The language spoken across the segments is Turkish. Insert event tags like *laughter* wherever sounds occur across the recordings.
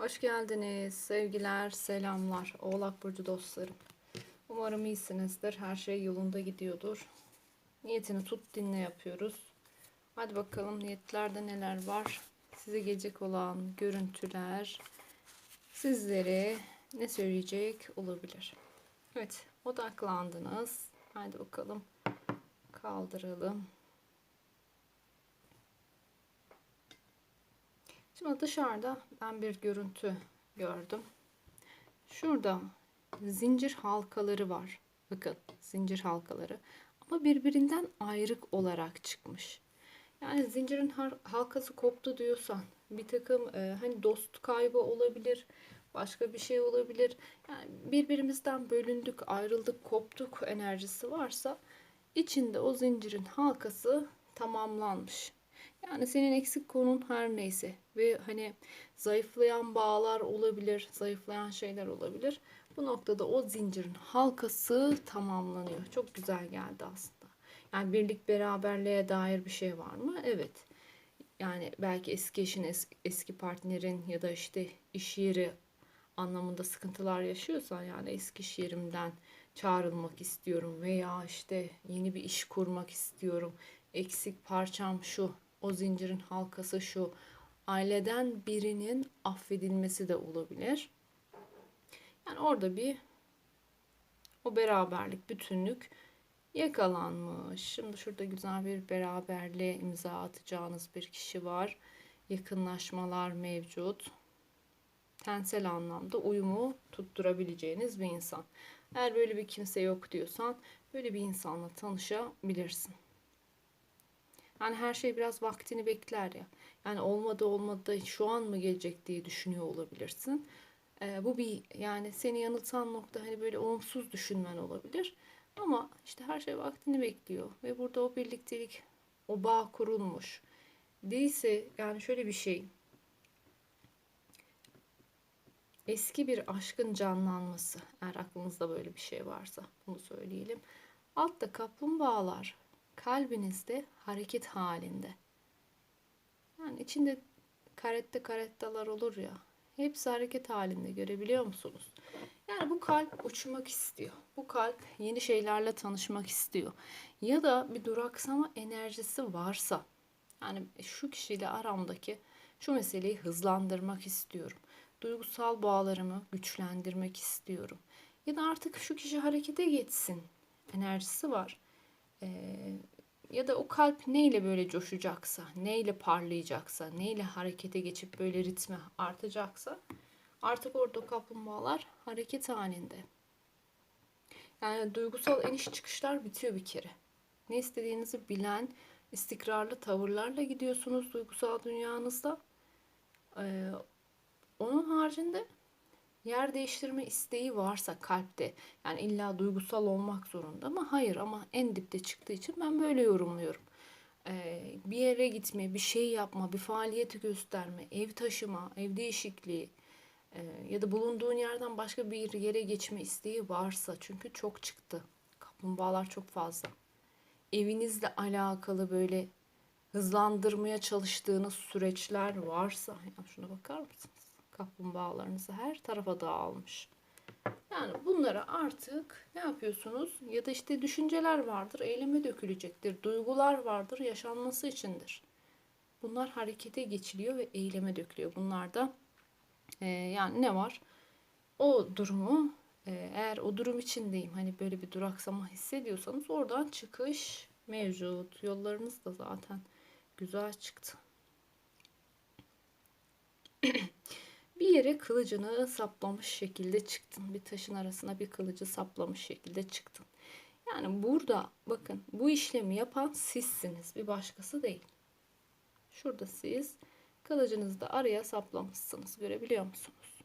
Hoş geldiniz. Sevgiler, selamlar. Oğlak Burcu dostlarım. Umarım iyisinizdir. Her şey yolunda gidiyordur. Niyetini tut dinle yapıyoruz. Hadi bakalım niyetlerde neler var. Size gelecek olan görüntüler sizlere ne söyleyecek olabilir. Evet, odaklandınız. Hadi bakalım. Kaldıralım. Şimdi dışarıda ben bir görüntü gördüm. Şurada zincir halkaları var. Bakın zincir halkaları. Ama birbirinden ayrık olarak çıkmış. Yani zincirin halkası koptu diyorsan bir takım e, hani dost kaybı olabilir. Başka bir şey olabilir. Yani birbirimizden bölündük, ayrıldık, koptuk enerjisi varsa içinde o zincirin halkası tamamlanmış. Yani senin eksik konun her neyse ve hani zayıflayan bağlar olabilir, zayıflayan şeyler olabilir. Bu noktada o zincirin halkası tamamlanıyor. Çok güzel geldi aslında. Yani birlik beraberliğe dair bir şey var mı? Evet. Yani belki eski eşin, es- eski partnerin ya da işte iş yeri anlamında sıkıntılar yaşıyorsan yani eski iş yerimden çağrılmak istiyorum veya işte yeni bir iş kurmak istiyorum. Eksik parçam şu, o zincirin halkası şu. Aileden birinin affedilmesi de olabilir. Yani orada bir o beraberlik, bütünlük yakalanmış. Şimdi şurada güzel bir beraberliğe imza atacağınız bir kişi var. Yakınlaşmalar mevcut. Tensel anlamda uyumu tutturabileceğiniz bir insan. Eğer böyle bir kimse yok diyorsan böyle bir insanla tanışabilirsin. Yani her şey biraz vaktini bekler ya. Yani olmadı olmadı şu an mı gelecek diye düşünüyor olabilirsin. Ee, bu bir yani seni yanıltan nokta hani böyle olumsuz düşünmen olabilir. Ama işte her şey vaktini bekliyor ve burada o birliktelik, o bağ kurulmuş. Değilse yani şöyle bir şey. Eski bir aşkın canlanması. Eğer aklınızda böyle bir şey varsa bunu söyleyelim. Altta kaplumbağalar kalbinizde hareket halinde. Yani içinde karette karettalar olur ya. Hepsi hareket halinde görebiliyor musunuz? Yani bu kalp uçmak istiyor. Bu kalp yeni şeylerle tanışmak istiyor. Ya da bir duraksama enerjisi varsa yani şu kişiyle aramdaki şu meseleyi hızlandırmak istiyorum. Duygusal bağlarımı güçlendirmek istiyorum. Ya da artık şu kişi harekete geçsin enerjisi var. Ee, ya da o kalp neyle böyle coşacaksa, neyle parlayacaksa, neyle harekete geçip böyle ritmi artacaksa artık orada kaplumbağalar hareket halinde. Yani duygusal iniş çıkışlar bitiyor bir kere. Ne istediğinizi bilen, istikrarlı tavırlarla gidiyorsunuz duygusal dünyanızda. Ee, onun haricinde yer değiştirme isteği varsa kalpte yani illa duygusal olmak zorunda ama hayır ama en dipte çıktığı için ben böyle yorumluyorum. Ee, bir yere gitme, bir şey yapma, bir faaliyeti gösterme, ev taşıma, ev değişikliği e, ya da bulunduğun yerden başka bir yere geçme isteği varsa çünkü çok çıktı. Kaplumbağalar çok fazla. Evinizle alakalı böyle hızlandırmaya çalıştığınız süreçler varsa ya şuna bakar mısınız? Kaplumbağalarınızı her tarafa dağılmış. Yani bunlara artık ne yapıyorsunuz? Ya da işte düşünceler vardır, eyleme dökülecektir. Duygular vardır, yaşanması içindir. Bunlar harekete geçiliyor ve eyleme dökülüyor. Bunlarda e, yani ne var? O durumu e, eğer o durum içindeyim hani böyle bir duraksama hissediyorsanız oradan çıkış mevcut. Yollarınız da zaten güzel çıktı. *clears throat* bir yere kılıcını saplamış şekilde çıktın. Bir taşın arasına bir kılıcı saplamış şekilde çıktın. Yani burada bakın bu işlemi yapan sizsiniz. Bir başkası değil. Şurada siz kılıcınızı da araya saplamışsınız. Görebiliyor musunuz?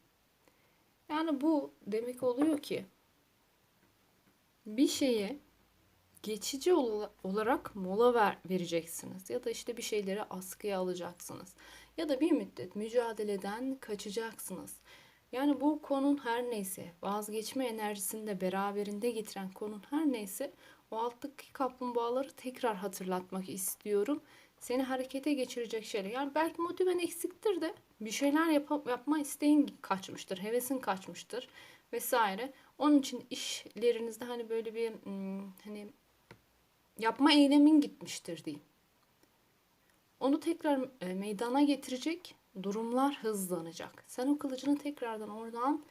Yani bu demek oluyor ki bir şeye geçici olarak mola ver, vereceksiniz ya da işte bir şeyleri askıya alacaksınız ya da bir müddet mücadeleden kaçacaksınız. Yani bu konun her neyse vazgeçme enerjisini de beraberinde getiren konun her neyse o alttaki kaplumbağaları tekrar hatırlatmak istiyorum. seni harekete geçirecek şeyler. Yani belki motiven eksiktir de bir şeyler yap yapma isteğin kaçmıştır, hevesin kaçmıştır vesaire. Onun için işlerinizde hani böyle bir hmm, hani yapma eylemin gitmiştir diyeyim. Onu tekrar e, meydana getirecek durumlar hızlanacak. Sen o kılıcını tekrardan oradan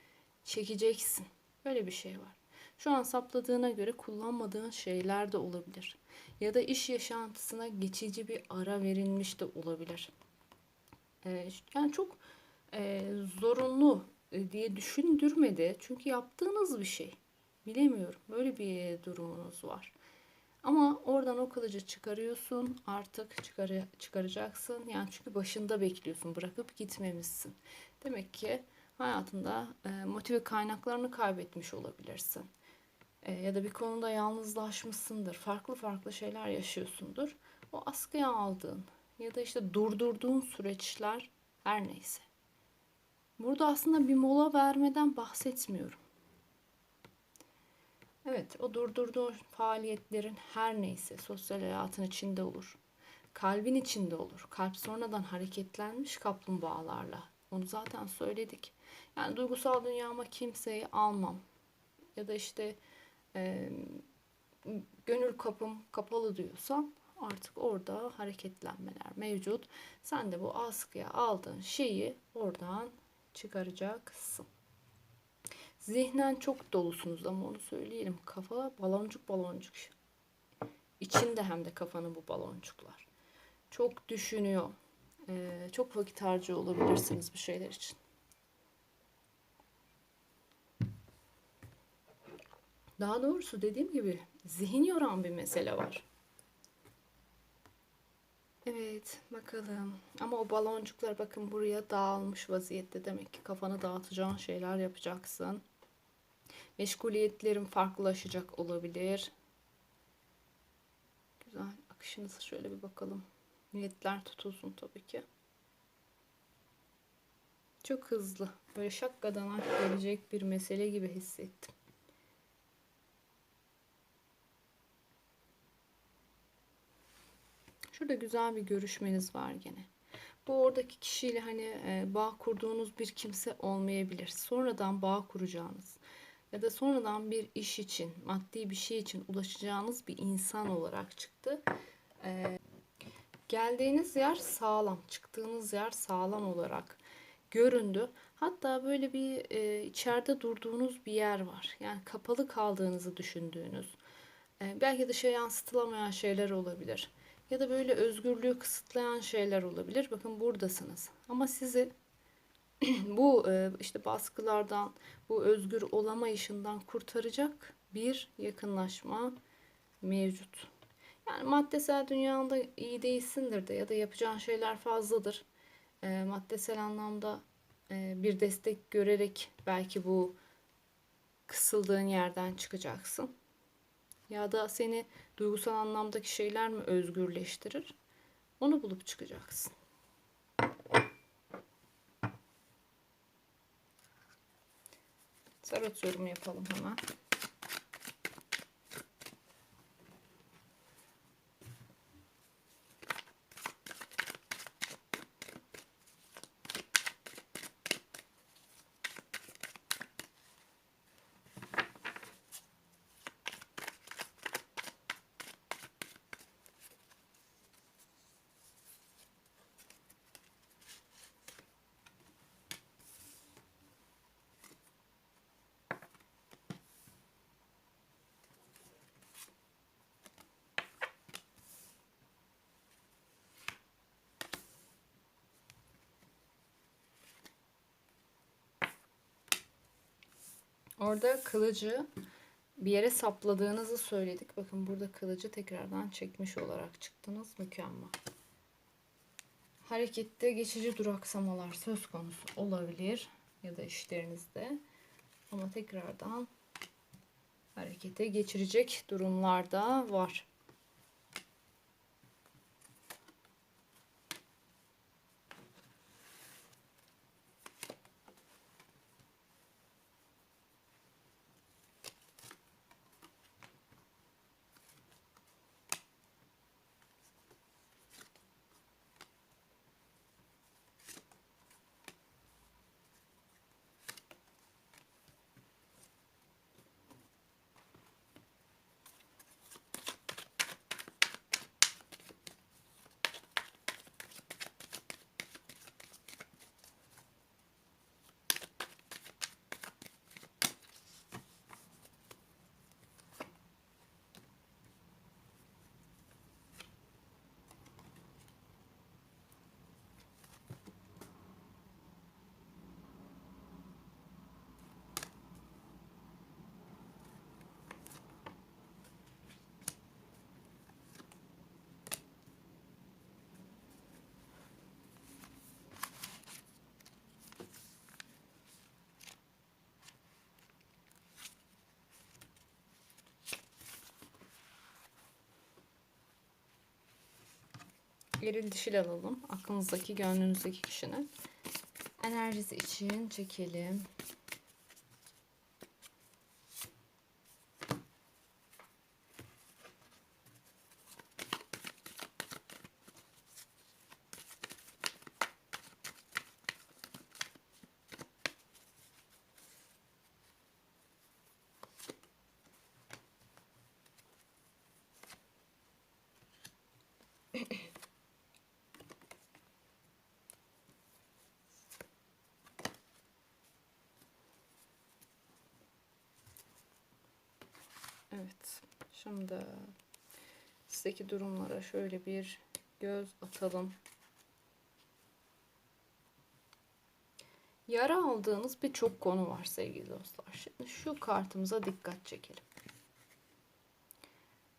çekeceksin. Böyle bir şey var. Şu an sapladığına göre kullanmadığın şeyler de olabilir. Ya da iş yaşantısına geçici bir ara verilmiş de olabilir. Ee, yani çok e, zorunlu e, diye düşündürmedi. Çünkü yaptığınız bir şey. Bilemiyorum. Böyle bir durumunuz var. Ama oradan o kılıcı çıkarıyorsun. Artık çıkar çıkaracaksın. Yani çünkü başında bekliyorsun. Bırakıp gitmemişsin. Demek ki hayatında e, motive kaynaklarını kaybetmiş olabilirsin. E, ya da bir konuda yalnızlaşmışsındır. Farklı farklı şeyler yaşıyorsundur. O askıya aldığın ya da işte durdurduğun süreçler her neyse. Burada aslında bir mola vermeden bahsetmiyorum. Evet, o durdurduğun faaliyetlerin her neyse sosyal hayatın içinde olur. Kalbin içinde olur. Kalp sonradan hareketlenmiş kaplumbağalarla. Onu zaten söyledik. Yani duygusal dünyama kimseyi almam. Ya da işte e, gönül kapım kapalı diyorsan artık orada hareketlenmeler mevcut. Sen de bu askıya aldığın şeyi oradan çıkaracaksın. Zihnen çok dolusunuz ama onu söyleyelim. Kafa baloncuk baloncuk. İçinde hem de kafanın bu baloncuklar. Çok düşünüyor. Ee, çok vakit harcıyor olabilirsiniz bu şeyler için. Daha doğrusu dediğim gibi zihin yoran bir mesele var. Evet bakalım. Ama o baloncuklar bakın buraya dağılmış vaziyette. Demek ki kafanı dağıtacağın şeyler yapacaksın. Meşguliyetlerin farklılaşacak olabilir. Güzel. Akışınızı şöyle bir bakalım. Niyetler tutulsun tabii ki. Çok hızlı. Böyle şakkadan gelecek bir mesele gibi hissettim. Şurada güzel bir görüşmeniz var gene. Bu oradaki kişiyle hani e, bağ kurduğunuz bir kimse olmayabilir. Sonradan bağ kuracağınız ya da sonradan bir iş için, maddi bir şey için ulaşacağınız bir insan olarak çıktı. E, geldiğiniz yer sağlam, çıktığınız yer sağlam olarak göründü. Hatta böyle bir e, içeride durduğunuz bir yer var. Yani kapalı kaldığınızı düşündüğünüz. E, belki dışa yansıtılamayan şeyler olabilir ya da böyle özgürlüğü kısıtlayan şeyler olabilir. Bakın buradasınız. Ama sizi *clears throat* bu e, işte baskılardan, bu özgür olamayışından kurtaracak bir yakınlaşma mevcut. Yani maddesel dünyanda iyi değilsindir de ya da yapacağın şeyler fazladır. E, maddesel anlamda e, bir destek görerek belki bu kısıldığın yerden çıkacaksın. Ya da seni duygusal anlamdaki şeyler mi özgürleştirir? Onu bulup çıkacaksın. Tarot yorumu yapalım hemen. Orada kılıcı bir yere sapladığınızı söyledik. Bakın burada kılıcı tekrardan çekmiş olarak çıktınız. Mükemmel. Harekette geçici duraksamalar söz konusu olabilir. Ya da işlerinizde. Ama tekrardan harekete geçirecek durumlarda var. Eril dişil alalım. Aklınızdaki, gönlünüzdeki kişinin. Enerjisi için çekelim. Evet. Şimdi sizdeki durumlara şöyle bir göz atalım. Yara aldığınız birçok konu var sevgili dostlar. Şimdi şu kartımıza dikkat çekelim.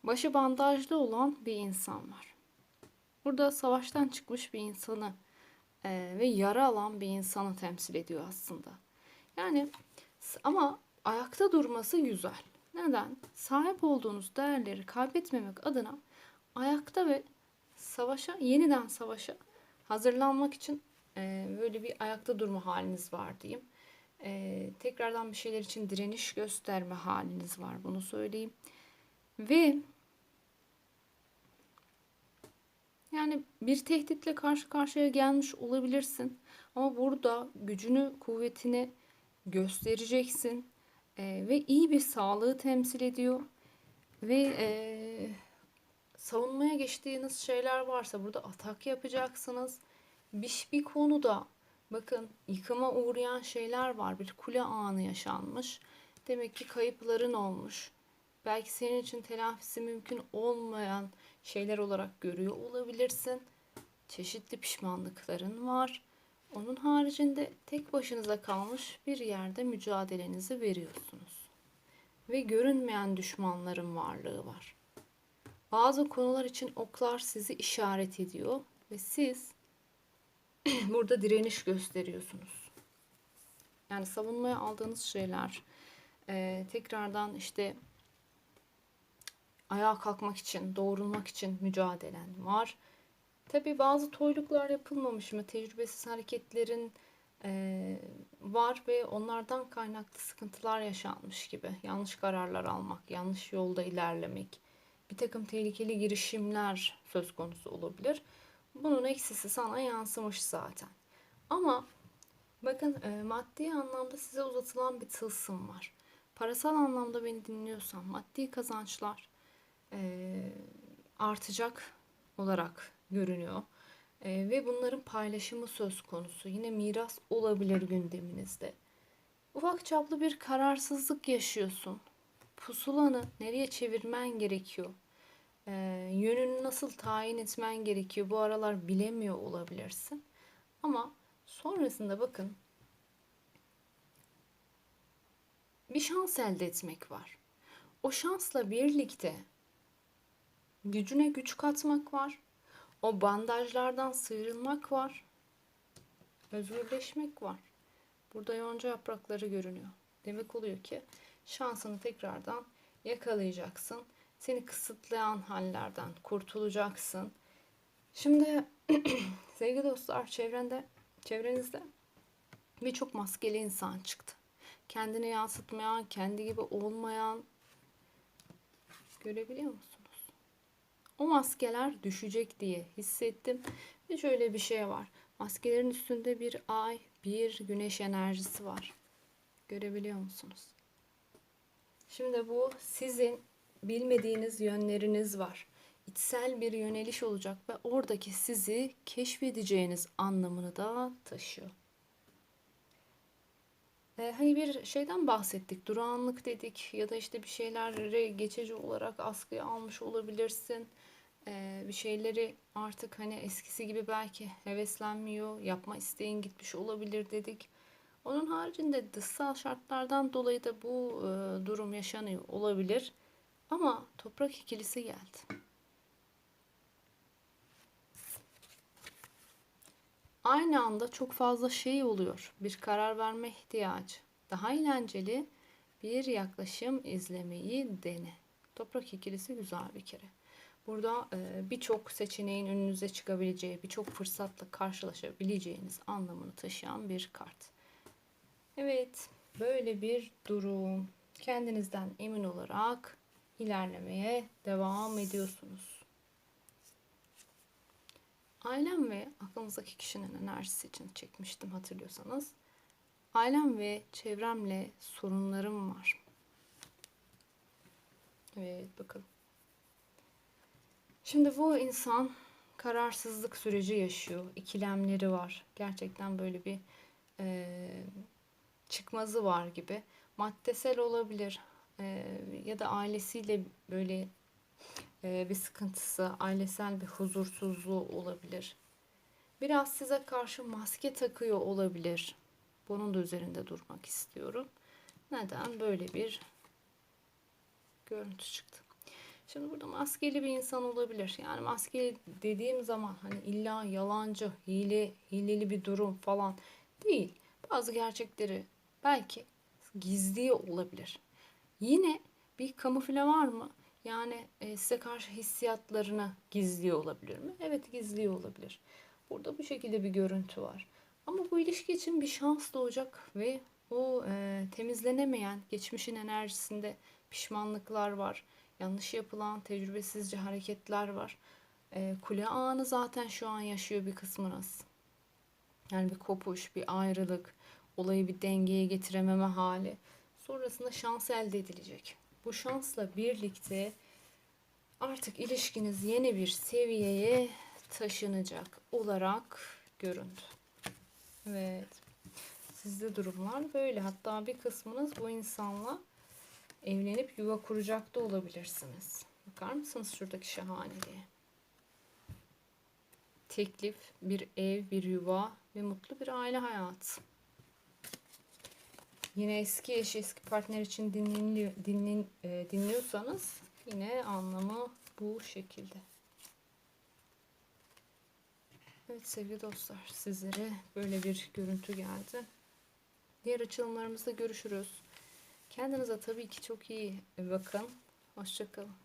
Başı bandajlı olan bir insan var. Burada savaştan çıkmış bir insanı e, ve yara alan bir insanı temsil ediyor aslında. Yani ama ayakta durması güzel. Neden? Sahip olduğunuz değerleri kaybetmemek adına ayakta ve savaşa, yeniden savaşa hazırlanmak için e, böyle bir ayakta durma haliniz var diyeyim. E, tekrardan bir şeyler için direniş gösterme haliniz var bunu söyleyeyim. Ve yani bir tehditle karşı karşıya gelmiş olabilirsin. Ama burada gücünü, kuvvetini göstereceksin e, ve iyi bir sağlığı temsil ediyor. Ve e, savunmaya geçtiğiniz şeyler varsa burada atak yapacaksınız. Bir, bir konuda bakın yıkıma uğrayan şeyler var. Bir kule anı yaşanmış. Demek ki kayıpların olmuş. Belki senin için telafisi mümkün olmayan şeyler olarak görüyor olabilirsin. Çeşitli pişmanlıkların var. Onun haricinde tek başınıza kalmış bir yerde mücadelenizi veriyorsunuz. Ve görünmeyen düşmanların varlığı var. Bazı konular için oklar sizi işaret ediyor ve siz *clears throat* burada direniş gösteriyorsunuz. Yani savunmaya aldığınız şeyler e, tekrardan işte ayağa kalkmak için, doğrulmak için mücadelen var Tabi bazı toyluklar yapılmamış mı? Tecrübesiz hareketlerin e, var ve onlardan kaynaklı sıkıntılar yaşanmış gibi. Yanlış kararlar almak, yanlış yolda ilerlemek, bir takım tehlikeli girişimler söz konusu olabilir. Bunun eksisi sana yansımış zaten. Ama bakın e, maddi anlamda size uzatılan bir tılsım var. Parasal anlamda beni dinliyorsan maddi kazançlar e, artacak olarak görünüyor. E, ve bunların paylaşımı söz konusu. Yine miras olabilir gündeminizde. Ufak çaplı bir kararsızlık yaşıyorsun. Pusulanı nereye çevirmen gerekiyor? E, yönünü nasıl tayin etmen gerekiyor? Bu aralar bilemiyor olabilirsin. Ama sonrasında bakın bir şans elde etmek var. O şansla birlikte gücüne güç katmak var. O bandajlardan sıyrılmak var. Özgürleşmek var. Burada yonca yaprakları görünüyor. Demek oluyor ki şansını tekrardan yakalayacaksın. Seni kısıtlayan hallerden kurtulacaksın. Şimdi *clears throat* sevgili dostlar çevrende, çevrenizde birçok maskeli insan çıktı. Kendini yansıtmayan, kendi gibi olmayan görebiliyor musun? O maskeler düşecek diye hissettim. Ve şöyle bir şey var. Maskelerin üstünde bir ay, bir güneş enerjisi var. Görebiliyor musunuz? Şimdi bu sizin bilmediğiniz yönleriniz var. İçsel bir yöneliş olacak ve oradaki sizi keşfedeceğiniz anlamını da taşıyor. Ee, hani bir şeyden bahsettik, durağanlık dedik ya da işte bir şeyleri geçici olarak askıya almış olabilirsin e, bir şeyleri artık hani eskisi gibi belki heveslenmiyor, yapma isteğin gitmiş olabilir dedik. Onun haricinde dışsal şartlardan dolayı da bu e, durum yaşanıyor olabilir. Ama toprak ikilisi geldi. Aynı anda çok fazla şey oluyor. Bir karar verme ihtiyacı. Daha eğlenceli bir yaklaşım izlemeyi dene. Toprak ikilisi güzel bir kere. Burada e, birçok seçeneğin önünüze çıkabileceği, birçok fırsatla karşılaşabileceğiniz anlamını taşıyan bir kart. Evet, böyle bir durum. Kendinizden emin olarak ilerlemeye devam ediyorsunuz. Ailem ve aklınızdaki kişinin enerjisi için çekmiştim hatırlıyorsanız. Ailem ve çevremle sorunlarım var. Evet bakalım. Şimdi bu insan kararsızlık süreci yaşıyor. İkilemleri var. Gerçekten böyle bir e, çıkmazı var gibi. Maddesel olabilir. E, ya da ailesiyle böyle e, bir sıkıntısı, ailesel bir huzursuzluğu olabilir. Biraz size karşı maske takıyor olabilir. Bunun da üzerinde durmak istiyorum. Neden? Böyle bir görüntü çıktı. Şimdi burada maskeli bir insan olabilir. Yani maskeli dediğim zaman hani illa yalancı, hile, hileli bir durum falan değil. Bazı gerçekleri belki gizli olabilir. Yine bir kamufle var mı? Yani e, size karşı hissiyatlarını gizliyor olabilir mi? Evet gizliyor olabilir. Burada bu şekilde bir görüntü var. Ama bu ilişki için bir şans doğacak ve o e, temizlenemeyen geçmişin enerjisinde pişmanlıklar var. Yanlış yapılan tecrübesizce hareketler var. E, kule anı zaten şu an yaşıyor bir kısmınız. Yani bir kopuş, bir ayrılık, olayı bir dengeye getirememe hali. Sonrasında şans elde edilecek. Bu şansla birlikte artık ilişkiniz yeni bir seviyeye taşınacak olarak göründü. Evet. Sizde durumlar böyle. Hatta bir kısmınız bu insanla evlenip yuva kuracak da olabilirsiniz. Bakar mısınız şuradaki şahaneliğe? Teklif, bir ev, bir yuva ve mutlu bir aile hayatı. Yine eski eş, eski partner için dinliyor, dinlin, e, dinliyorsanız yine anlamı bu şekilde. Evet sevgili dostlar sizlere böyle bir görüntü geldi. Diğer açılımlarımızda görüşürüz. Kendinize tabii ki çok iyi bakın. Hoşçakalın.